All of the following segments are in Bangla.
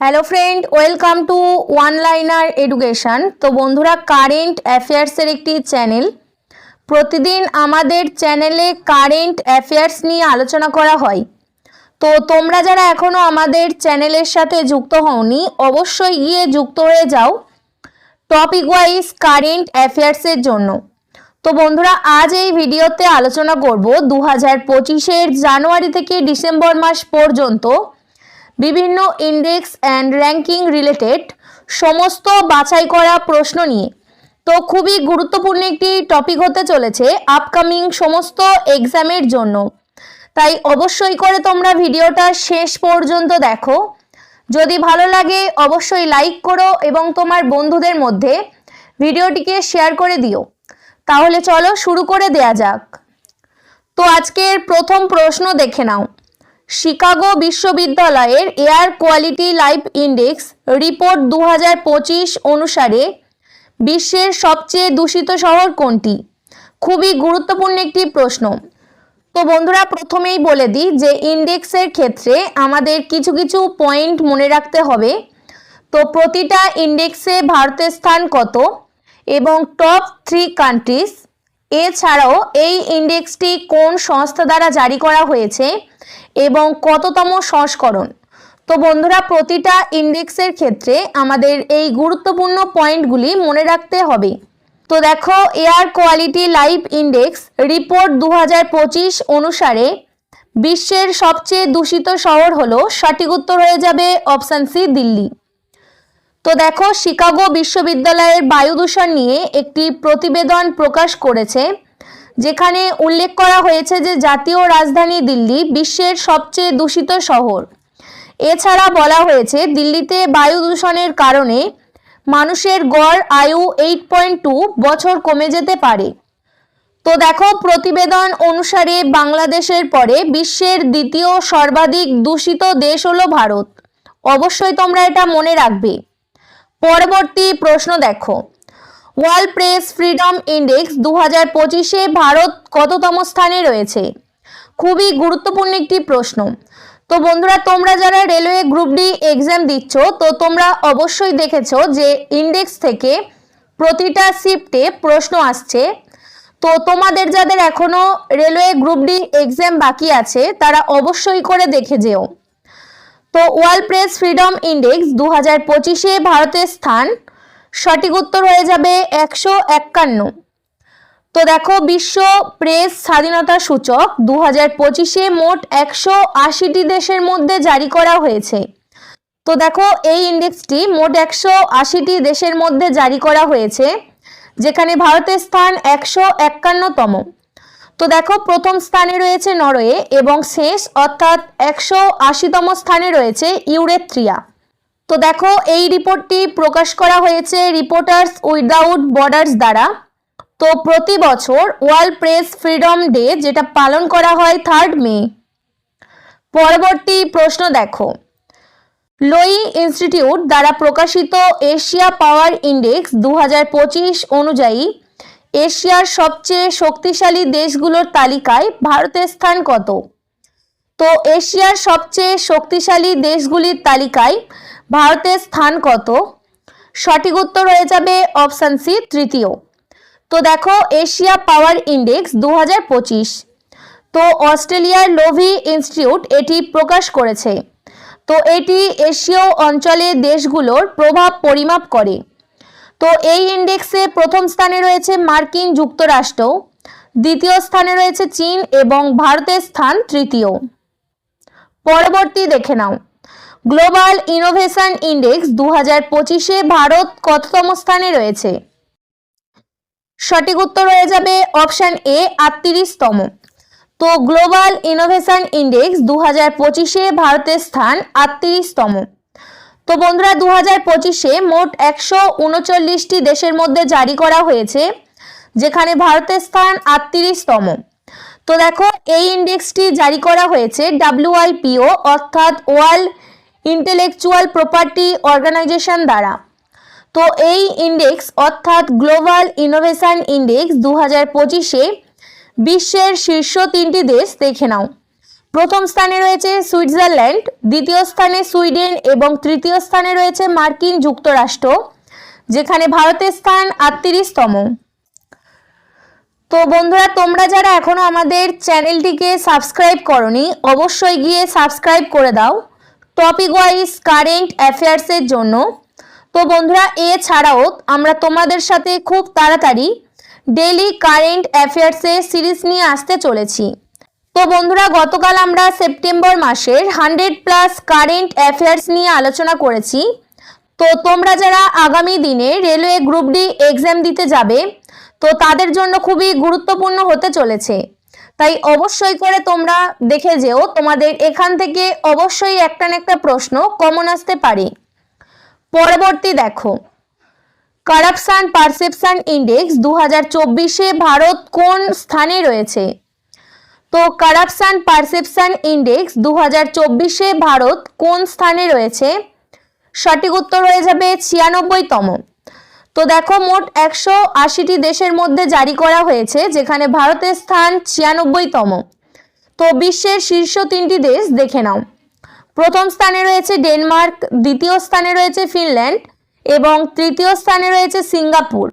Hello friend welcome to one liner education তো বন্ধুরা কারেন্ট অ্যাফেয়ার্সের একটি চ্যানেল প্রতিদিন আমাদের চ্যানেলে কারেন্ট অ্যাফেয়ার্স নিয়ে আলোচনা করা হয়। তো তোমরা যারা এখনও আমাদের চ্যানেলের সাথে যুক্ত হওনি, অবশ্যই গিয়ে যুক্ত হয়ে যাও। টপিক ওয়াইজ কারেন্ট অ্যাফেয়ার্সের জন্য। তো বন্ধুরা, আজ এই ভিডিওতে আলোচনা করব দু হাজার পঁচিশের জানুয়ারি থেকে ডিসেম্বর মাস পর্যন্ত। বিভিন্ন ইন্ডেক্স অ্যান্ড র্যাঙ্কিং রিলেটেড সমস্ত বাছাই করা প্রশ্ন নিয়ে। তো খুবই গুরুত্বপূর্ণ একটি টপিক হতে চলেছে আপকামিং সমস্ত এক্সামের জন্য। তাই অবশ্যই করে তোমরা ভিডিওটা শেষ পর্যন্ত দেখো। যদি ভালো লাগে অবশ্যই লাইক করো এবং তোমার বন্ধুদের মধ্যে ভিডিওটিকে শেয়ার করে দিও। তাহলে চলো শুরু করে দেয়া যাক। তো আজকের প্রথম প্রশ্ন দেখে নাও। শিকাগো বিশ্ববিদ্যালয়ের air quality life index report দু হাজার পঁচিশ অনুসারে বিশ্বের সবচেয়ে দূষিত শহর কোনটি? খুবই গুরুত্বপূর্ণ একটি প্রশ্ন। তো বন্ধুরা, প্রথমেই বলে দিই যে ইন্ডেক্সের ক্ষেত্রে আমাদের কিছু কিছু পয়েন্ট মনে রাখতে হবে। তো প্রতিটা ইন্ডেক্সে ভারতের স্থান কত এবং টপ থ্রি কান্ট্রিজ এছাড়াও এই ইন্ডেক্সটি কোন সংস্থা দ্বারা জারি করা হয়েছে এবং কততম সংস্করণ? তো বন্ধুরা, প্রতিটা ইন্ডেক্সের ক্ষেত্রে আমাদের এই গুরুত্বপূর্ণ পয়েন্টগুলি মনে রাখতে হবে। তো দেখো air quality life index report দু হাজার পঁচিশ অনুসারে বিশ্বের সবচেয়ে দূষিত শহর হলো সঠিক উত্তর হয়ে যাবে অপশান সি দিল্লি। তো দেখো, শিকাগো বিশ্ববিদ্যালয়ের বায়ু দূষণ নিয়ে একটি প্রতিবেদন প্রকাশ করেছে, যেখানে উল্লেখ করা হয়েছে যে জাতীয় রাজধানী দিল্লি বিশ্বের সবচেয়ে দূষিত শহর। এছাড়া বলা হয়েছে, দিল্লিতে বায়ু দূষণের কারণে মানুষের গড় আয়ু এইট পয়েন্ট টু বছর কমে যেতে পারে। তো দেখো, প্রতিবেদন অনুসারে বাংলাদেশের পরে বিশ্বের দ্বিতীয় সর্বাধিক দূষিত দেশ হলো ভারত। অবশ্যই তোমরা এটা মনে রাখবে। পরবর্তী প্রশ্ন দেখো। ওয়ার্ল্ড প্রেস ফ্রিডম ইন্ডেক্স দু হাজার পঁচিশে ভারত কততম স্থানে রয়েছে? খুবই গুরুত্বপূর্ণ একটি প্রশ্ন। তো বন্ধুরা, তোমরা যারা রেলওয়ে গ্রুপ ডি এক্সাম দিচ্ছ, তো তোমরা অবশ্যই দেখেছ যে ইন্ডেক্স থেকে প্রতিটা শিফটে প্রশ্ন আসছে। তো তোমাদের যাদের এখনও রেলওয়ে গ্রুপ ডি এক্সাম বাকি আছে, তারা অবশ্যই করে দেখে যেও। তো ওয়ার্ল্ড প্রেস ফ্রিডম ইন্ডেক্স দু হাজার পঁচিশে ভারতের স্থান, সঠিক উত্তর হয়ে যাবে একশো একান্ন। তো দেখো বিশ্ব প্রেস স্বাধীনতা সূচক দু হাজার পঁচিশে মোট একশো আশিটি দেশের মধ্যে জারি করা হয়েছে। তো দেখো এই ইন্ডেক্সটি মোট একশো আশিটি দেশের মধ্যে জারি করা হয়েছে, যেখানে ভারতের স্থান একশো একান্নতম। তো দেখো, প্রথম স্থানে রয়েছে নরওয়ে এবং শেষ অর্থাৎ একশো আশিতম স্থানে রয়েছে ইউরেথ্রিয়া তো দেখো, এই রিপোর্টটি প্রকাশ করা হয়েছে রিপোর্টার্স উইদাউট বর্ডার্স দ্বারা। তো প্রতি বছর ওয়ার্ল্ড প্রেস ফ্রিডম ডে, যেটা পালন করা হয় থার্ড মে। পরবর্তী প্রশ্ন দেখো। লোই ইনস্টিটিউট দ্বারা প্রকাশিত এশিয়া পাওয়ার ইন্ডেক্স দু হাজার পঁচিশ অনুযায়ী এশিয়ার সবচেয়ে শক্তিশালী দেশগুলোর তালিকায় ভারতের স্থান কত? তো এশিয়ার সবচেয়ে শক্তিশালী দেশগুলির তালিকায় ভারতের স্থান কত? সঠিক উত্তর হয়ে যাবে অপশান সি, তৃতীয়। তো দেখো, এশিয়া পাওয়ার ইন্ডেক্স দু হাজার পঁচিশ। তো অস্ট্রেলিয়ার লোভি ইনস্টিটিউট এটি প্রকাশ করেছে। তো এটি এশীয় অঞ্চলে দেশগুলোর প্রভাব পরিমাপ করে। তো এই ইন্ডেক্সে প্রথম স্থানে রয়েছে মার্কিন যুক্তরাষ্ট্র, দ্বিতীয় স্থানে রয়েছে চীন এবং ভারতের স্থান তৃতীয়। পরবর্তী দেখে নাও। গ্লোবাল ইনোভেশন ইন্ডেক্স দু হাজার পঁচিশে ভারত কততম স্থানে রয়েছে? সঠিক উত্তর হয়ে যাবে অপশান এ, আটত্রিশতম। তো গ্লোবাল ইনোভেশন ইন্ডেক্স দু হাজার পঁচিশে ভারতের স্থান আটত্রিশতম। তো বন্ধুরা দু হাজার পঁচিশে মোট একশো উনচল্লিশটি দেশের মধ্যে জারি করা হয়েছে, যেখানে ভারতের স্থান আটত্রিশতম। তো দেখো, এই ইন্ডেক্সটি জারি করা হয়েছে ডাব্লিউআইপিও অর্থাৎ ওয়ার্ল্ড ইন্টেলেকচুয়াল প্রপার্টি অর্গানাইজেশন দ্বারা। তো এই ইন্ডেক্স, অর্থাৎ গ্লোবাল ইনোভেশন ইন্ডেক্স দু হাজার পঁচিশে বিশ্বের শীর্ষ তিনটি দেশ, দেখে নাও। প্রথম স্থানে রয়েছে সুইজারল্যান্ড, দ্বিতীয় স্থানে সুইডেন এবং তৃতীয় স্থানে রয়েছে মার্কিন যুক্তরাষ্ট্র, যেখানে ভারতের স্থান আটত্রিশতম। তো বন্ধুরা, তোমরা যারা এখনও আমাদের চ্যানেলটিকে সাবস্ক্রাইব করনি, অবশ্যই গিয়ে সাবস্ক্রাইব করে দাও টপিক ওয়াইজ কারেন্ট অ্যাফেয়ার্সের জন্য। তো বন্ধুরা, এছাড়াও আমরা তোমাদের সাথে খুব তাড়াতাড়ি ডেলি কারেন্ট অ্যাফেয়ার্সের সিরিজ নিয়ে আসতে চলেছি। তো বন্ধুরা, গতকাল আমরা সেপ্টেম্বর মাসের হান্ড্রেড প্লাস কারেন্ট অ্যাফেয়ার্স নিয়ে আলোচনা করেছি। তো তোমরা যারা আগামী দিনে রেলওয়ে গ্রুপ ডি এক্সাম দিতে যাবে, তো তাদের জন্য খুবই গুরুত্বপূর্ণ হতে চলেছে। তাই অবশ্যই করে তোমরা দেখে যেও, তোমাদের এখান থেকে অবশ্যই একটা না একটা প্রশ্ন কমন আসতে পারে। পরবর্তী দেখো কারাপশন পারসেপশন ইন্ডেক্স দু হাজার ভারত কোন স্থানে রয়েছে? তো কারাপশন পারসেপশান ইন্ডেক্স দু হাজার চব্বিশে ভারত কোন স্থানে রয়েছে? সঠিক উত্তর হয়ে যাবে ছিয়ানব্বইতম। তো দেখো মোট একশো আশিটি দেশের মধ্যে জারি করা হয়েছে, যেখানে ভারতের স্থান ছিয়ানব্বইতম। তো বিশ্বের শীর্ষ তিনটি দেশ দেখে নাও। প্রথম স্থানে রয়েছে ডেনমার্ক, দ্বিতীয় স্থানে রয়েছে ফিনল্যান্ড এবং তৃতীয় স্থানে রয়েছে সিঙ্গাপুর।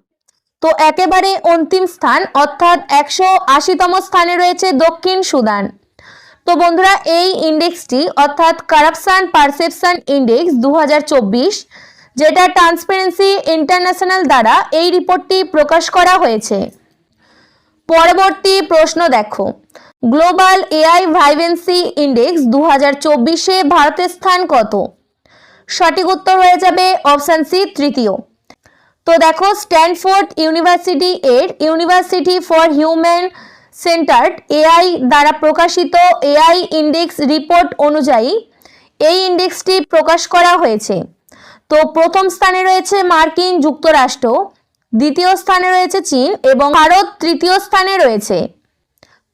তো একেবারে অন্তিম স্থান, অর্থাৎ একশো আশিতম স্থানে রয়েছে দক্ষিণ সুদান। তো বন্ধুরা, এই ইন্ডেক্সটি, অর্থাৎ কারাপশন পারসেপশন ইন্ডেক্স দু হাজার চব্বিশ, যেটা ট্রান্সপারেন্সি ইন্টারন্যাশনাল দ্বারা এই রিপোর্টটি প্রকাশ করা হয়েছে। পরবর্তী প্রশ্ন দেখো। গ্লোবাল এআই ভাইভেন্সি ইন্ডেক্স দু হাজার চব্বিশে ভারতের স্থান কত? সঠিক উত্তর হয়ে যাবে অপশান সি, তৃতীয়। তো দেখো স্ট্যানফোর্ড ইউনিভার্সিটি এর University for Human Centered AI দ্বারা প্রকাশিত এআই ইন্ডেক্স রিপোর্ট অনুযায়ী এই ইন্ডেক্সটি প্রকাশ করা হয়েছে। তো প্রথম স্থানে রয়েছে মার্কিন যুক্তরাষ্ট্র, দ্বিতীয় স্থানে রয়েছে চীন এবং ভারত তৃতীয় স্থানে রয়েছে।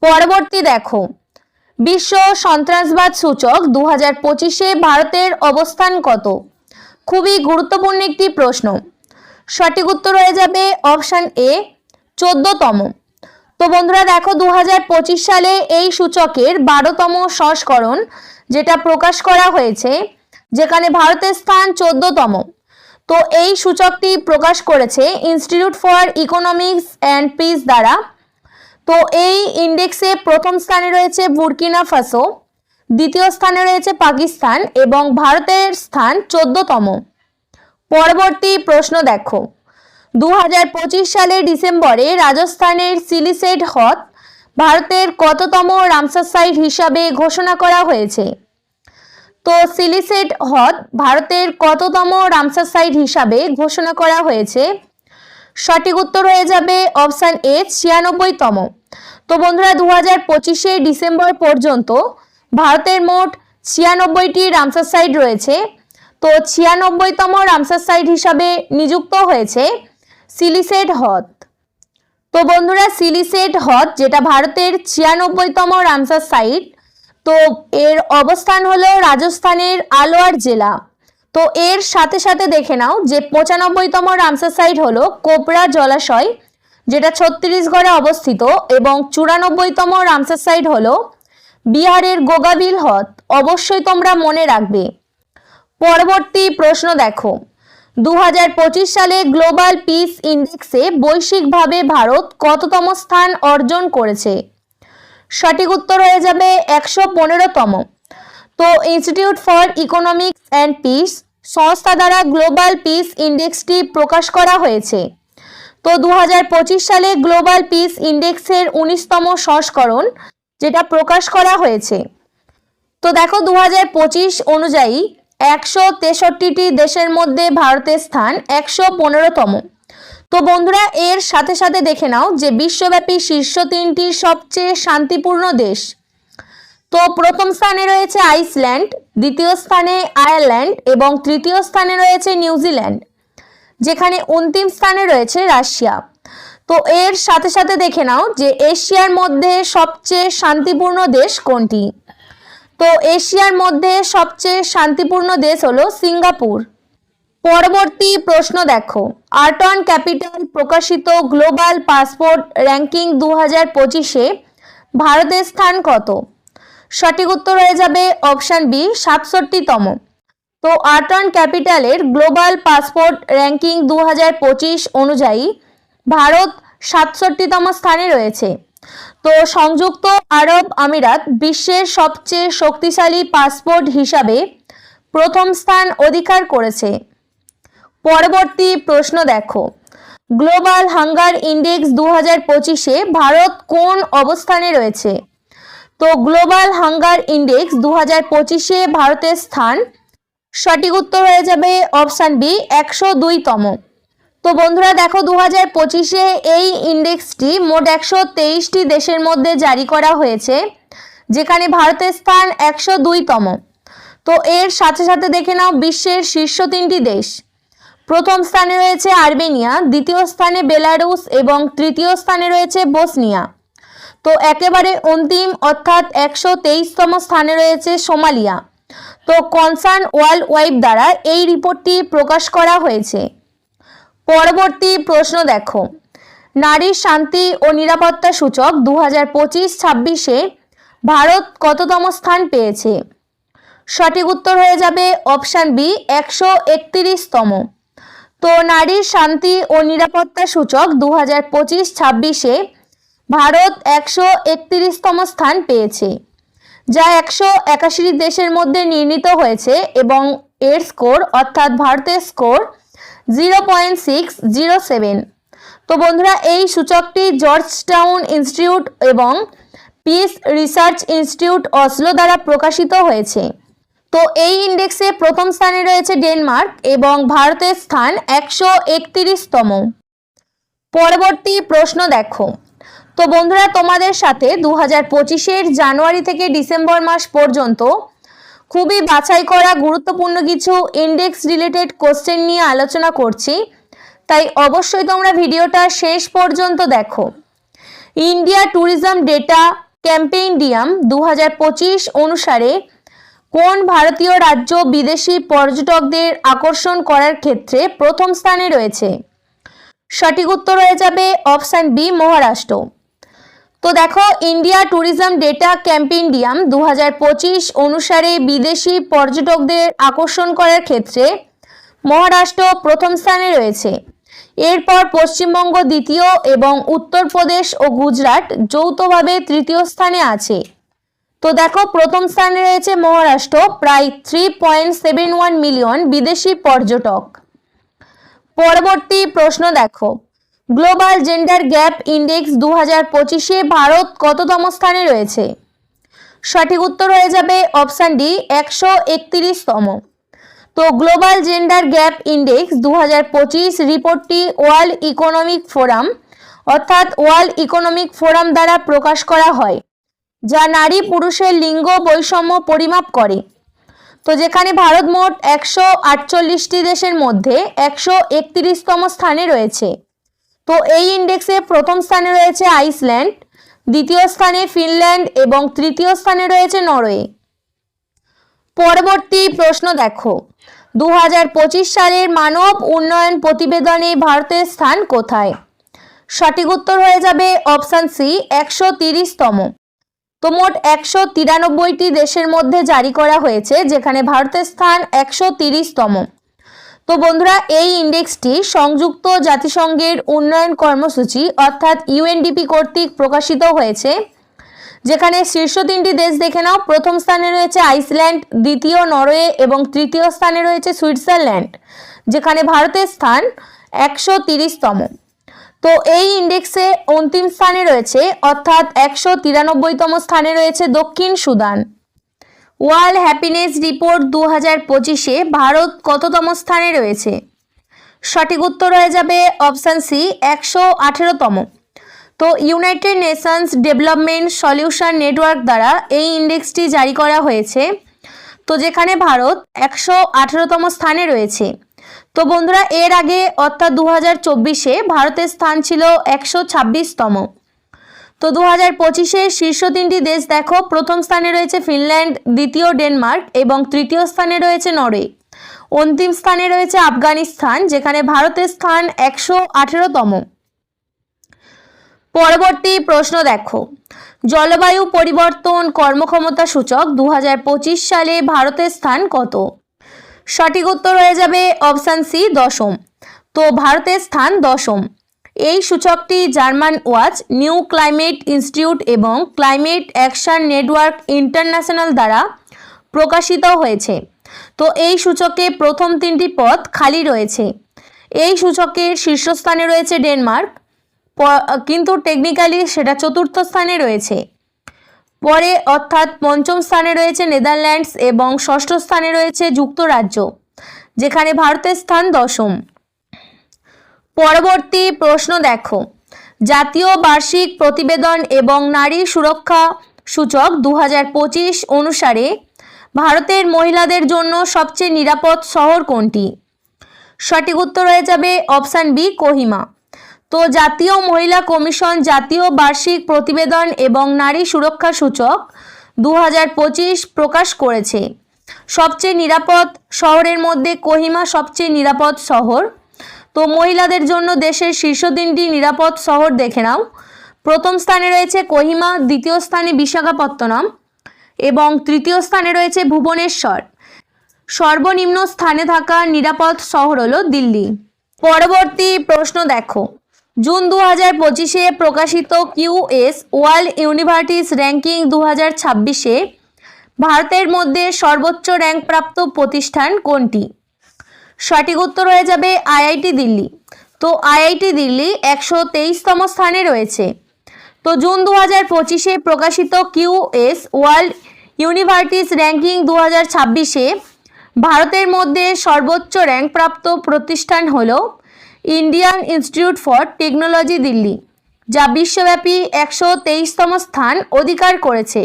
পরবর্তী দেখো, বিশ্ব সন্ত্রাসবাদ সূচক দু হাজার পঁচিশে ভারতের অবস্থান কত? খুবই গুরুত্বপূর্ণ একটি প্রশ্ন। সঠিক উত্তর হয়ে যাবে অপশান এ চোদ্দতম। তো বন্ধুরা দেখো দু হাজার পঁচিশ সালে এই সূচকের বারোতম সংস্করণ যেটা প্রকাশ করা হয়েছে, যেখানে ভারতের স্থান চোদ্দতম। তো এই সূচকটি প্রকাশ করেছে Institute for Economics and Peace দ্বারা। তো এই ইন্ডেক্সে প্রথম স্থানে রয়েছে বুরকিনা ফাসো দ্বিতীয় স্থানে রয়েছে পাকিস্তান এবং ভারতের স্থান চোদ্দতম। পরবর্তী প্রশ্ন দেখো। দু হাজার পঁচিশ সালের ডিসেম্বরে রাজস্থানের সিলিসেট হ্রদ ভারতের কততম রামসার সাইট হিসাবে ঘোষণা করা হয়েছে? তো সিলিসেট হ্রদ ভারতের কততম রামসার সাইট হিসাবে ঘোষণা করা হয়েছে? সঠিক উত্তর হয়ে যাবে অপশান এ, ছিয়ানব্বইতম। তো বন্ধুরা দু হাজার ডিসেম্বর পর্যন্ত ভারতের মোট ছিয়ানব্বইটি রামসার সাইট রয়েছে। তো ছিয়ানব্বইতম রামসার সাইট হিসাবে নিযুক্ত হয়েছে সিলিসেট হ্রদ। তো বন্ধুরা, সিলিসেট হ্রদ, যেটা ভারতের ছিয়ানব্বইতম রামসার সাইট তো এর অবস্থান হলো রাজস্থানের আলোয়ার জেলা। তো এর সাথে সাথে দেখে নাও যে পঁচানব্বইতম রামসার সাইট হলো কোপরা জলাশয়, যেটা ছত্তিশগড়ে অবস্থিত, এবং চুরানব্বইতম রামসার সাইট হলো বিহারের গোগাবিল হ্রদ। অবশ্যই তোমরা মনে রাখবে পরবর্তী প্রশ্ন দেখো। দু হাজার পঁচিশ সালে গ্লোবাল পিস ইন্ডেক্সে বৈশ্বিকভাবে ভারত কততম স্থান অর্জন করেছে? সঠিক উত্তর হয়ে যাবে একশো পনেরোতম। তো Institute for Economics and Peace সংস্থা দ্বারা গ্লোবাল পিস ইন্ডেক্সটি প্রকাশ করা হয়েছে। তো দু হাজার পঁচিশ সালে গ্লোবাল পিস ইন্ডেক্সের উনিশতম সংস্করণ যেটা প্রকাশ করা হয়েছে। তো দেখো দু হাজার পঁচিশ অনুযায়ী একশো তেষট্টিটি দেশের মধ্যে ভারতের স্থান একশো পনেরোতম। তো বন্ধুরা, এর সাথে সাথে দেখে নাও যে বিশ্বব্যাপী শীর্ষ তিনটি সবচেয়ে শান্তিপূর্ণ দেশ। তো প্রথম স্থানে রয়েছে আইসল্যান্ড, দ্বিতীয় স্থানে আয়ারল্যান্ড এবং তৃতীয় স্থানে রয়েছে নিউজিল্যান্ড, যেখানে অন্তিম স্থানে রয়েছে রাশিয়া। তো এর সাথে সাথে দেখে নাও যে এশিয়ার মধ্যে সবচেয়ে শান্তিপূর্ণ দেশ কোনটি? তো এশিয়ার মধ্যে সবচেয়ে শান্তিপূর্ণ দেশ হলো সিঙ্গাপুর। পরবর্তী প্রশ্ন দেখো। আর্টন ক্যাপিটাল প্রকাশিত গ্লোবাল পাসপোর্ট র্যাঙ্কিং দু হাজার পঁচিশে ভারতের স্থান কত? সঠিক উত্তর হয়ে যাবে অপশান বি, সাতষট্টিতম। তো আর্টন ক্যাপিটালের গ্লোবাল পাসপোর্ট র্যাঙ্কিং দু হাজার পঁচিশ অনুযায়ী ভারত সাতষট্টিতম স্থানে রয়েছে। তো সংযুক্ত আরব আমিরাত বিশ্বের সবচেয়ে শক্তিশালী পাসপোর্ট হিসাবে প্রথম স্থান অধিকার করেছে। পরবর্তী প্রশ্ন দেখো, গ্লোবাল হাঙ্গার ইন্ডেক্স দু হাজার পঁচিশে ভারত কোন অবস্থানে রয়েছে? তো গ্লোবাল হাঙ্গার ইন্ডেক্স দু হাজার পঁচিশে ভারতের স্থান, সঠিক উত্তর হয়ে যাবে অপশান বি, একশো দুইতম। তো বন্ধুরা দেখো দু হাজার পঁচিশে এই ইন্ডেক্সটি মোট একশো তেইশটি দেশের মধ্যে জারি করা হয়েছে, যেখানে ভারতের স্থান একশো দুইতম। তো এর সাথে সাথে দেখে নাও বিশ্বের শীর্ষ তিনটি দেশ। প্রথম স্থানে রয়েছে আর্মেনিয়া, দ্বিতীয় স্থানে বেলারুস এবং তৃতীয় স্থানে রয়েছে বসনিয়া। তো একেবারে অন্তিম অর্থাৎ একশো তেইশতম স্থানে রয়েছে সোমালিয়া। তো কনসার্ন ওয়ার্ল্ড ওয়াইব দ্বারা এই রিপোর্টটি প্রকাশ করা হয়েছে। পরবর্তী প্রশ্ন দেখো। নারীর শান্তি ও নিরাপত্তা সূচক দু হাজার পঁচিশ ছাব্বিশে ভারত কততম স্থান পেয়েছে? সঠিক উত্তর হয়ে যাবে অপশান বি, একশো একত্রিশতম। তো নারীর শান্তি ও নিরাপত্তা সূচক দু হাজার পঁচিশ ছাব্বিশে ভারত একশো একত্রিশতম স্থান পেয়েছে, যা একশো একাশি দেশের মধ্যে নির্ণীত হয়েছে এবং এর স্কোর অর্থাৎ ভারতের score zero point six zero seven. তো বন্ধুরা, এই সূচকটি জর্জ টাউন ইনস্টিটিউট এবং পিস রিসার্চ ইনস্টিটিউট অসলো দ্বারা প্রকাশিত হয়েছে। তো এই ইন্ডেক্সে প্রথম স্থানে রয়েছে ডেনমার্ক এবং ভারতের স্থান একশো একত্রিশতম। পরবর্তী প্রশ্ন দেখো। তো বন্ধুরা, তোমাদের সাথে দু হাজার পঁচিশের জানুয়ারি থেকে ডিসেম্বর মাস পর্যন্ত খুবই বাছাই করা গুরুত্বপূর্ণ কিছু ইন্ডেক্স রিলেটেড কোশ্চেন নিয়ে আলোচনা করছি। তাই অবশ্যই তোমরা ভিডিওটা শেষ পর্যন্ত দেখো। ইন্ডিয়া ট্যুরিজম ডেটা ক্যাম্পেইনডিয়াম দু হাজার পঁচিশ অনুসারে কোন ভারতীয় রাজ্য বিদেশি পর্যটকদের আকর্ষণ করার ক্ষেত্রে প্রথম স্থানে রয়েছে? সঠিক উত্তর হয়ে যাবে অপশান বি মহারাষ্ট্র। তো দেখো ইন্ডিয়া ট্যুরিজম ডেটা ক্যাম্পেইনডিয়াম দু অনুসারে বিদেশি পর্যটকদের আকর্ষণ করার ক্ষেত্রে মহারাষ্ট্র প্রথম স্থানে রয়েছে। এরপর পশ্চিমবঙ্গ দ্বিতীয় এবং উত্তরপ্রদেশ ও গুজরাট যৌথভাবে তৃতীয় স্থানে আছে। তো দেখো, প্রথম স্থানে রয়েছে মহারাষ্ট্র, প্রায় three point seven one million বিদেশি পর্যটক। পরবর্তী প্রশ্ন দেখো। গ্লোবাল জেন্ডার গ্যাপ ইন্ডেক্স দু হাজার পঁচিশে ভারত কততম স্থানে রয়েছে? সঠিক উত্তর হয়ে যাবে অপশান ডি একশো একত্রিশতম। তো গ্লোবাল জেন্ডার গ্যাপ ইন্ডেক্স দু হাজার পঁচিশ রিপোর্টটি ওয়ার্ল্ড ইকোনমিক ফোরাম অর্থাৎ ওয়ার্ল্ড ইকোনমিক ফোরাম দ্বারা প্রকাশ করা হয়, যা নারী পুরুষের লিঙ্গ বৈষম্য পরিমাপ করে। তো যেখানে ভারত মোট একশো আটচল্লিশটি দেশের মধ্যে একশো একত্রিশতম স্থানে রয়েছে। তো এই ইন্ডেক্সে প্রথম স্থানে রয়েছে আইসল্যান্ড, দ্বিতীয় স্থানে ফিনল্যান্ড এবং তৃতীয় স্থানে রয়েছে নরওয়ে। পরবর্তী প্রশ্ন দেখো। দু হাজার পঁচিশ সালের মানব উন্নয়ন প্রতিবেদনে ভারতের স্থান কোথায়? সঠিক উত্তর হয়ে যাবে অপশান সি, একশো তিরিশতম। তো মোট একশো তিরানব্বইটি দেশের মধ্যে জারি করা হয়েছে, যেখানে ভারতের স্থান একশো তিরিশতম। তো বন্ধুরা, এই ইন্ডেক্সটি সংযুক্ত জাতিসংঘের উন্নয়ন কর্মসূচি, অর্থাৎ ইউএনডিপি কর্তৃক প্রকাশিত হয়েছে, যেখানে শীর্ষ তিনটি দেশ দেখে নাও। প্রথম স্থানে রয়েছে আইসল্যান্ড, দ্বিতীয় নরওয়ে এবং তৃতীয় স্থানে রয়েছে সুইজারল্যান্ড যেখানে ভারতের স্থান একশো তিরিশতম। তো এই ইন্ডেক্সে অন্তিম স্থানে রয়েছে, অর্থাৎ একশো তিরানব্বইতম স্থানে রয়েছে দক্ষিণ সুদান। ওয়ার্ল্ড হ্যাপিনেস রিপোর্ট দু হাজার পঁচিশে ভারত কততম স্থানে রয়েছে? সঠিক উত্তর হয়ে যাবে অপশান সি, একশো আঠেরোতম। তো United Nations Development Solution Network দ্বারা এই ইন্ডেক্সটি জারি করা হয়েছে। তো যেখানে ভারত একশো আঠেরোতম স্থানে রয়েছে। তো বন্ধুরা, এর আগে অর্থাৎ দু হাজার চব্বিশে ভারতের স্থান ছিল একশো ছাব্বিশতম। তো দু হাজার পঁচিশে শীর্ষ তিনটি দেশ দেখো, প্রথম স্থানে রয়েছে ফিনল্যান্ড, দ্বিতীয় ডেনমার্ক এবং তৃতীয় স্থানে রয়েছে নরওয়ে। অন্তিম স্থানে রয়েছে আফগানিস্তান, যেখানে ভারতের স্থান একশো আঠেরোতম। পরবর্তী প্রশ্ন দেখো, জলবায়ু পরিবর্তন কর্মক্ষমতা সূচক দু হাজার পঁচিশ সালে ভারতের স্থান কত? সঠিক উত্তর হয়ে যাবে অপশান সি দশম। তো ভারতের স্থান দশম। এই সূচকটি German Watch, New Climate Institute এবং ক্লাইমেট অ্যাকশন নেটওয়ার্ক ইন্টারন্যাশনাল দ্বারা প্রকাশিত হয়েছে। তো এই সূচকে প্রথম তিনটি পদ খালি রয়েছে। এই সূচকের শীর্ষস্থানে রয়েছে ডেনমার্ক কিন্তু টেকনিক্যালি সেটা চতুর্থ স্থানে রয়েছে। পরে অর্থাৎ পঞ্চম স্থানে রয়েছে নেদারল্যান্ডস এবং ষষ্ঠ স্থানে রয়েছে যুক্তরাজ্য, যেখানে ভারতের স্থান দশম। পরবর্তী প্রশ্ন দেখো। জাতীয় বার্ষিক প্রতিবেদন এবং নারী সুরক্ষা সূচক দু হাজার পঁচিশ অনুসারে ভারতের মহিলাদের জন্য সবচেয়ে নিরাপদ শহর কোনটি? সঠিক উত্তর হয়ে যাবে অপশান বি, কোহিমা। তো জাতীয় মহিলা কমিশন জাতীয় বার্ষিক প্রতিবেদন এবং নারী সুরক্ষা সূচক দু হাজার পঁচিশ প্রকাশ করেছে। সবচেয়ে নিরাপদ শহরের মধ্যে কোহিমা সবচেয়ে নিরাপদ শহর? তো মহিলাদের জন্য দেশের শীর্ষ তিনটি নিরাপদ শহর দেখে নাও। প্রথম স্থানে রয়েছে কোহিমা, দ্বিতীয় স্থানে বিশাখাপত্তনম এবং তৃতীয় স্থানে রয়েছে ভুবনেশ্বর। সর্বনিম্ন স্থানে থাকা নিরাপদ শহর হলো দিল্লি। পরবর্তী প্রশ্ন দেখো। জুন দু হাজার পঁচিশে প্রকাশিত কিউএস ওয়ার্ল্ড ইউনিভার্সিটিস র্যাঙ্কিং দু হাজার ছাব্বিশে ভারতের মধ্যে সর্বোচ্চ র্যাঙ্কপ্রাপ্ত প্রতিষ্ঠান কোনটি? সঠিক উত্তর হয়ে যাবে আইআইটি দিল্লি। তো আইআইটি দিল্লি একশো তেইশতম স্থানে রয়েছে। তো জুন দু হাজার পঁচিশে প্রকাশিত কিউএস ওয়ার্ল্ড ইউনিভার্সিটিস র্যাঙ্কিং দু হাজার ছাব্বিশে ভারতের মধ্যে সর্বোচ্চ র্যাঙ্কপ্রাপ্ত প্রতিষ্ঠান হল Indian Institute for Technology Delhi, যা বিশ্বব্যাপী একশো তেইশতম স্থান অধিকার করেছে,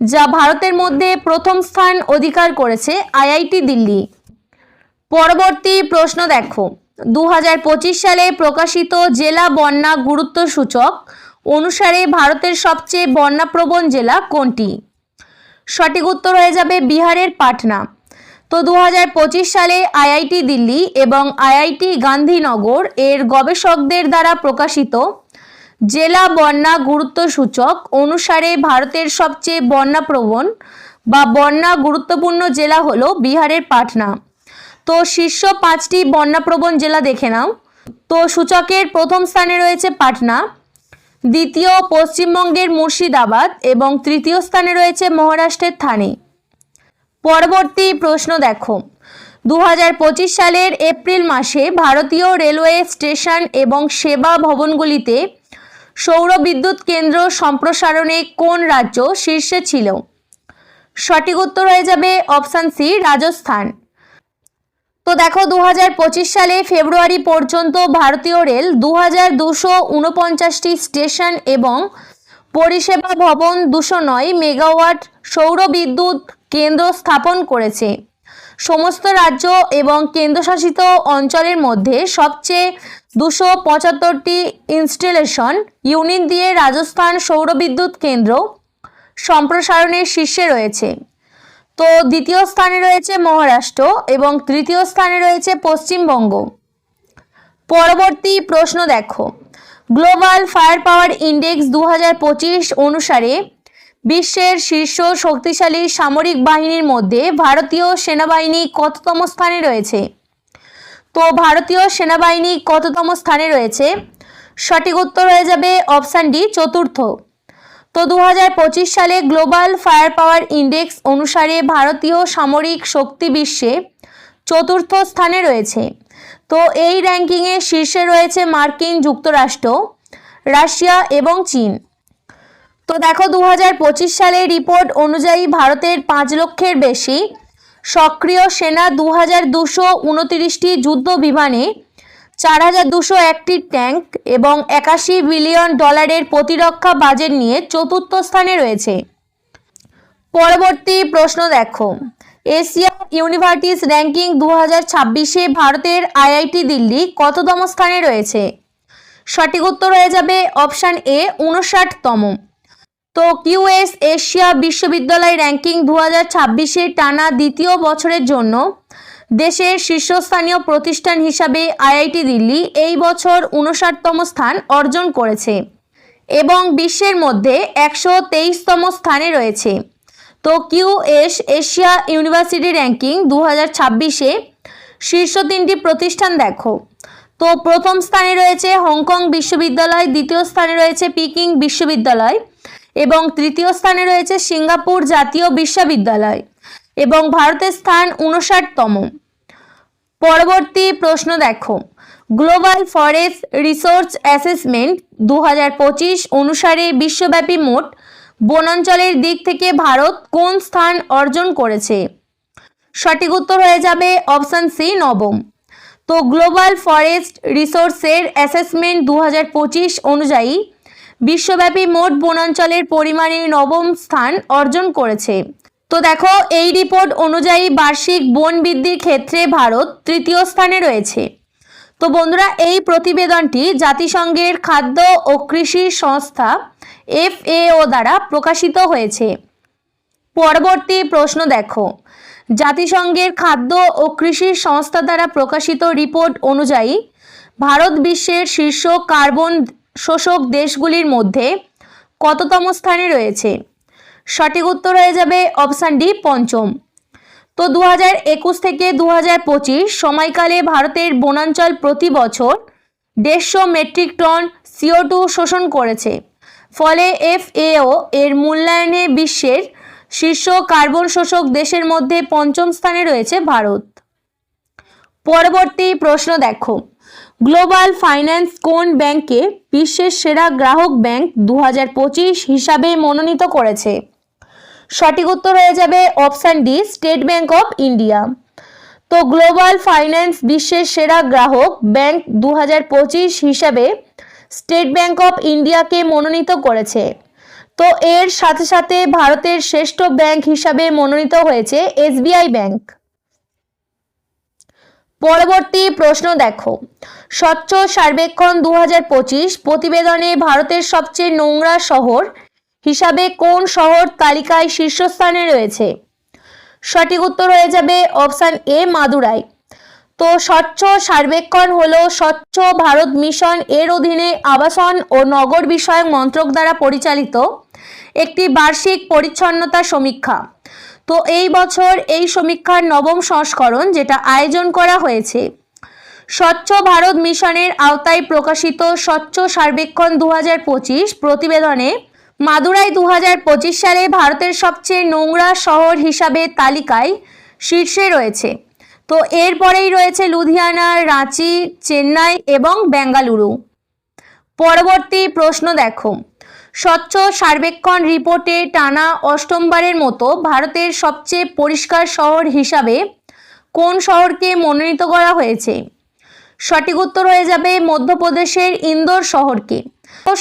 যা ভারতের মধ্যে প্রথম স্থান অধিকার করেছে আইআইটি দিল্লি। পরবর্তী প্রশ্ন দেখো। দু হাজার পঁচিশ সালে প্রকাশিত জেলা বন্যা গুরুত্ব সূচক অনুসারে ভারতের সবচেয়ে বন্যাপ্রবণ জেলা কোনটি? সঠিক উত্তর হয়ে যাবে বিহারের পাটনা। তো দু হাজার পঁচিশ সালে আইআইটি দিল্লি এবং আইআইটি গান্ধীনগর এর গবেষকদের দ্বারা প্রকাশিত জেলা বন্যা গুরুত্ব সূচক অনুসারে ভারতের সবচেয়ে বন্যাপ্রবণ বা বন্যা গুরুত্বপূর্ণ জেলা হলো বিহারের পাটনা। তো শীর্ষ পাঁচটি বন্যাপ্রবণ জেলা দেখে নাও। তো সূচকের প্রথম স্থানে রয়েছে পাটনা, দ্বিতীয় পশ্চিমবঙ্গের মুর্শিদাবাদ এবং তৃতীয় স্থানে রয়েছে মহারাষ্ট্রের থানে। পরবর্তী প্রশ্ন দেখো। দু হাজার পঁচিশ সালের এপ্রিল মাসে ভারতীয় রেলওয়ে স্টেশন এবং সেবা ভবনগুলিতে সৌর বিদ্যুৎ কেন্দ্র সম্প্রসারণে কোন রাজ্য শীর্ষে ছিল? সঠিক উত্তর হয়ে যাবে অপশান সি, রাজস্থান। তো দেখো দু হাজার পঁচিশ সালে ফেব্রুয়ারি পর্যন্ত ভারতীয় রেল দু হাজার স্টেশন এবং পরিষেবা ভবন দুশো নয় মেগাওয়াট সৌর বিদ্যুৎ কেন্দ্র স্থাপন করেছে। সমস্ত রাজ্য এবং কেন্দ্রশাসিত অঞ্চলের মধ্যে সবচেয়ে দুশো পঁচাত্তরটি ইনস্টলেশন ইউনিট দিয়ে রাজস্থান সৌরবিদ্যুৎ কেন্দ্র সম্প্রসারণের শীর্ষে রয়েছে। তো দ্বিতীয় স্থানে রয়েছে মহারাষ্ট্র এবং তৃতীয় স্থানে রয়েছে পশ্চিমবঙ্গ। পরবর্তী প্রশ্ন দেখো। গ্লোবাল ফায়ার পাওয়ার ইন্ডেক্স দু হাজার পঁচিশ অনুসারে বিশ্বের শীর্ষ শক্তিশালী সামরিক বাহিনীর মধ্যে ভারতীয় সেনাবাহিনী কততম স্থানে রয়েছে? তো ভারতীয় সেনাবাহিনী কততম স্থানে রয়েছে? সঠিক উত্তর হয়ে যাবে অপশান ডি, চতুর্থ। তো দু হাজার পঁচিশ সালে গ্লোবাল ফায়ার পাওয়ার ইন্ডেক্স অনুসারে ভারতীয় সামরিক শক্তি বিশ্বে চতুর্থ স্থানে রয়েছে। তো এই র্যাঙ্কিংয়ে শীর্ষে রয়েছে মার্কিন যুক্তরাষ্ট্র, রাশিয়া এবং চীন। তো দেখো দু হাজার সালের রিপোর্ট অনুযায়ী ভারতের পাঁচ লক্ষের বেশি সক্রিয় সেনা দু হাজার যুদ্ধ বিমানে চার হাজার দুশো একটি ট্যাঙ্ক এবং একাশি বিলিয়ন ডলারের প্রতিরক্ষা বাজেট নিয়ে চতুর্থ স্থানে রয়েছে। পরবর্তী প্রশ্ন দেখো। এশিয়া ইউনিভার্সিটিস র্যাঙ্কিং দু হাজার ছাব্বিশে ভারতের আইআইটি দিল্লি কততম স্থানে রয়েছে? সঠিক উত্তর হয়ে যাবে অপশান এ, উনষাটতম। তো কিউএস এশিয়া বিশ্ববিদ্যালয় র্যাঙ্কিং দু হাজার ছাব্বিশে টানা দ্বিতীয় বছরের জন্য দেশের শীর্ষস্থানীয় প্রতিষ্ঠান হিসাবে আইআইটি দিল্লি এই বছর উনষাটতম স্থান অর্জন করেছে এবং বিশ্বের মধ্যে একশো তেইশতম স্থানে রয়েছে। তো কিউএস এশিয়া ইউনিভার্সিটি র্যাঙ্কিং দু হাজার ছাব্বিশে শীর্ষ তিনটি প্রতিষ্ঠান দেখো। তো প্রথম স্থানে রয়েছে হংকং বিশ্ববিদ্যালয়, দ্বিতীয় স্থানে রয়েছে পিকিং বিশ্ববিদ্যালয় এবং তৃতীয় স্থানে রয়েছে সিঙ্গাপুর জাতীয় বিশ্ববিদ্যালয়। এবং ভারতের স্থান উনষাটতম পরবর্তী প্রশ্ন দেখো। গ্লোবাল ফরেস্ট রিসোর্স অ্যাসেসমেন্ট দু হাজার পঁচিশ অনুসারে বিশ্বব্যাপী মোট বনাঞ্চলের দিক থেকে ভারত কোন স্থান অর্জন করেছে? সঠিক উত্তর হয়ে যাবে অপশান সি, নবম। তো গ্লোবাল ফরেস্ট রিসোর্সের অ্যাসেসমেন্ট দু হাজার পঁচিশ অনুযায়ী বিশ্বব্যাপী মোট বনাঞ্চলের পরিমাণে নবম স্থান অর্জন করেছে। তো দেখো, এই রিপোর্ট অনুযায়ী বার্ষিক বন বৃদ্ধির ক্ষেত্রে ভারত তৃতীয় স্থানে রয়েছে। তো বন্ধুরা, এই প্রতিবেদনটি জাতিসংঘের খাদ্য ও কৃষি সংস্থা এফএও দ্বারা প্রকাশিত হয়েছে। পরবর্তী প্রশ্ন দেখো, জাতিসংঘের খাদ্য ও কৃষি সংস্থা দ্বারা প্রকাশিত রিপোর্ট অনুযায়ী ভারত বিশ্বের শীর্ষ কার্বন শোষক দেশগুলির মধ্যে কততম স্থানে রয়েছে? সঠিক উত্তর হয়ে যাবে অপশান ডি পঞ্চম। তো দু একুশ থেকে দু হাজার পঁচিশ সময়কালে ভারতের বনাঞ্চল প্রতি বছর দেড়শো মেট্রিক টন সিও টু শোষণ করেছে। ফলে এফএও এর মূল্যায়নে বিশ্বের শীর্ষ কার্বন শোষক দেশের মধ্যে পঞ্চম স্থানে রয়েছে ভারত। পরবর্তী প্রশ্ন দেখো। গ্লোবাল ফাইন্যান্স কোন ব্যাংকে বিশ্বের সেরা গ্রাহক ব্যাংক দু হাজার পঁচিশ হিসাবে মনোনীত করেছে? সঠিক উত্তর হয়ে যাবে option D, State Bank of India. তো গ্লোবাল ফাইন্যান্স বিশ্বের সেরা গ্রাহক ব্যাংক দু হাজার পঁচিশ হিসাবে স্টেট ব্যাংক অফ ইন্ডিয়াকে মনোনীত করেছে। তো এর সাথে সাথে ভারতের শ্রেষ্ঠ ব্যাংক হিসাবে মনোনীত হয়েছে এসবিআই ব্যাংক। পরবর্তী প্রশ্ন দেখো। স্বচ্ছ সার্বেক্ষণ দু হাজার পঁচিশ প্রতিবেদনে ভারতের সবচেয়ে নোংরা শহর হিসাবে কোন শহর তালিকায় শীর্ষস্থানে রয়েছে? সঠিক উত্তর হয়ে যাবে অপশান এ, মাদুরাই। তো স্বচ্ছ সার্বেক্ষণ হল স্বচ্ছ ভারত মিশন এর অধীনে আবাসন ও নগর বিষয়ক মন্ত্রক দ্বারা পরিচালিত একটি বার্ষিক পরিচ্ছন্নতা সমীক্ষা। তো এই বছর এই সমীক্ষার নবম সংস্করণ যেটা আয়োজন করা হয়েছে। স্বচ্ছ ভারত মিশনের আওতায় প্রকাশিত স্বচ্ছ সার্বেক্ষণ দু হাজার পঁচিশ প্রতিবেদনে মাদুরাই দু হাজার পঁচিশ সালে ভারতের সবচেয়ে নোংরা শহর হিসাবে তালিকায় শীর্ষে রয়েছে। তো এরপরেই রয়েছে লুধিয়ানা, রাঁচি, চেন্নাই এবং বেঙ্গালুরু। পরবর্তী প্রশ্ন দেখো। স্বচ্ছ সার্বেক্ষণ রিপোর্টে টানা অষ্টমবারের মতো ভারতের সবচেয়ে পরিষ্কার শহর হিসাবে কোন শহরকে মনোনীত করা হয়েছে? সঠিক উত্তর হয়ে যাবে মধ্যপ্রদেশের ইন্দোর শহরকে।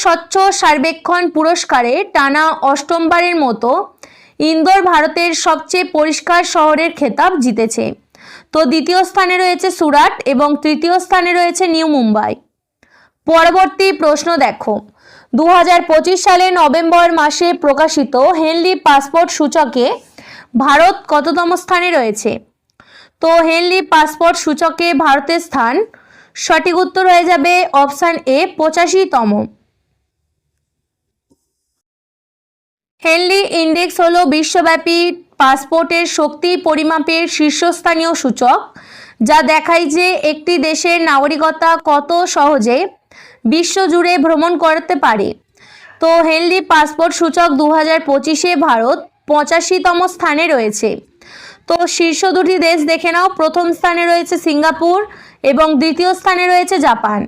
স্বচ্ছ সার্বেক্ষণ পুরস্কারে টানা অষ্টমবারের মতো ইন্দোর ভারতের সবচেয়ে পরিষ্কার শহরের খেতাব জিতেছে। তো দ্বিতীয় স্থানে রয়েছে সুরাট এবং তৃতীয় স্থানে রয়েছে নিউ মুম্বাই। পরবর্তী প্রশ্ন দেখো। দু সালে নভেম্বর মাসে প্রকাশিত হেনলি পাসপোর্ট সূচকে ভারত কততম স্থানে রয়েছে? তো হেনলি পাসপোর্ট সূচকে ভারতের স্থান সঠিক উত্তর হয়ে যাবে অপশান এ, পঁচাশিতম। হেনলি ইন্ডেক্স হলো বিশ্বব্যাপী পাসপোর্টের শক্তি পরিমাপের শীর্ষস্থানীয় সূচক, যা দেখায় যে একটি দেশের নাগরিকতা কত সহজে বিশ্বজুড়ে ভ্রমণ করতে পারে। তো হেনলি পাসপোর্ট সূচক দু হাজার পঁচিশে ভারত পঁচাশিতম স্থানে রয়েছে। তো শীর্ষ দুটি দেশ দেখে নাও। প্রথম স্থানে রয়েছে সিঙ্গাপুর এবং দ্বিতীয় স্থানে রয়েছে জাপান।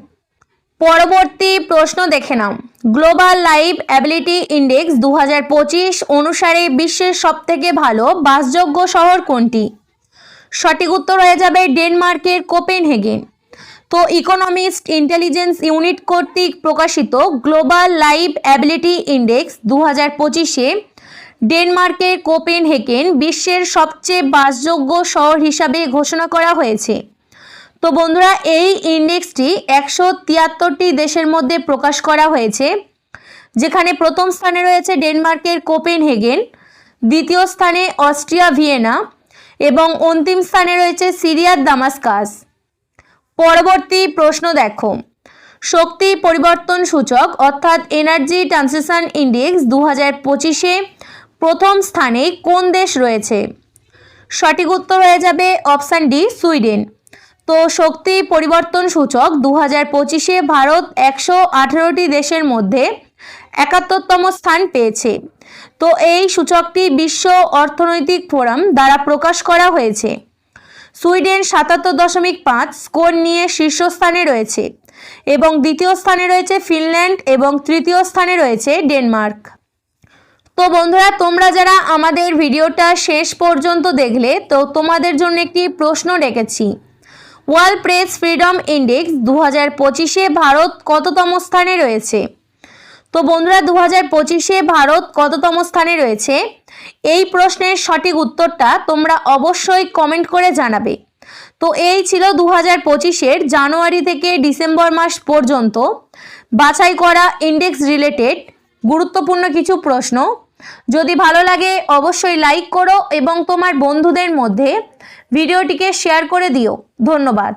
পরবর্তী প্রশ্ন দেখে নাও। গ্লোবাল লাইভ অ্যাবিলিটি ইন্ডেক্স দু হাজার পঁচিশ অনুসারে বিশ্বের সবথেকে ভালো বাসযোগ্য শহর কোনটি? সঠিক উত্তর হয়ে যাবে ডেনমার্কের কোপেনহেগেন। তো ইকোনমিস্ট ইন্টেলিজেন্স ইউনিট কর্তৃক প্রকাশিত গ্লোবাল লাইভ অ্যাবিলিটি ইন্ডেক্স দু হাজার পঁচিশে ডেনমার্কের কোপেনহেগেন বিশ্বের সবচেয়ে বাসযোগ্য শহর হিসাবে ঘোষণা করা হয়েছে। তো বন্ধুরা, এই ইন্ডেক্সটি একশো তিয়াত্তরটি দেশের মধ্যে প্রকাশ করা হয়েছে, যেখানে প্রথম স্থানে রয়েছে ডেনমার্কের কোপেনহেগেন, দ্বিতীয় স্থানে অস্ট্রিয়া ভিয়েনা, এবং অন্তিম স্থানে রয়েছে সিরিয়ার দামাস্কাস। পরবর্তী প্রশ্ন দেখো। শক্তি পরিবর্তন সূচক, অর্থাৎ এনার্জি ট্রান্সিশন ইন্ডেক্স দু হাজার পঁচিশে প্রথম স্থানে কোন দেশ রয়েছে? সঠিক উত্তর হয়ে যাবে অপশান ডি, সুইডেন। তো শক্তি পরিবর্তন সূচক দু হাজার পঁচিশে ভারত একশো আঠেরোটি দেশের মধ্যে একাত্তরতম স্থান পেয়েছে। তো এই সূচকটি বিশ্ব অর্থনৈতিক ফোরাম দ্বারা প্রকাশ করা হয়েছে। সুইডেন সাতাত্তর দশমিক পাঁচ স্কোর নিয়ে শীর্ষস্থানে রয়েছে এবং দ্বিতীয় স্থানে রয়েছে ফিনল্যান্ড এবং তৃতীয় স্থানে রয়েছে ডেনমার্ক। তো বন্ধুরা, তোমরা যারা আমাদের ভিডিওটা শেষ পর্যন্ত দেখলে, তো তোমাদের জন্য একটি প্রশ্ন রেখেছি। ওয়ার্ল্ড প্রেস ফ্রিডম ইন্ডেক্স দু হাজার পঁচিশে ভারত কততম স্থানে রয়েছে? তো বন্ধুরা দু হাজার পঁচিশে ভারত কততম স্থানে রয়েছে? এই প্রশ্নের সঠিক উত্তরটা তোমরা অবশ্যই কমেন্ট করে জানাবে। তো এই ছিল দু হাজার পঁচিশের জানুয়ারি থেকে ডিসেম্বর মাস পর্যন্ত বাছাই করা ইন্ডেক্স রিলেটেড গুরুত্বপূর্ণ কিছু প্রশ্ন। যদি ভালো লাগে, অবশ্যই লাইক করো এবং তোমার বন্ধুদের মধ্যে ভিডিওটিকে শেয়ার করে দিও। ধন্যবাদ।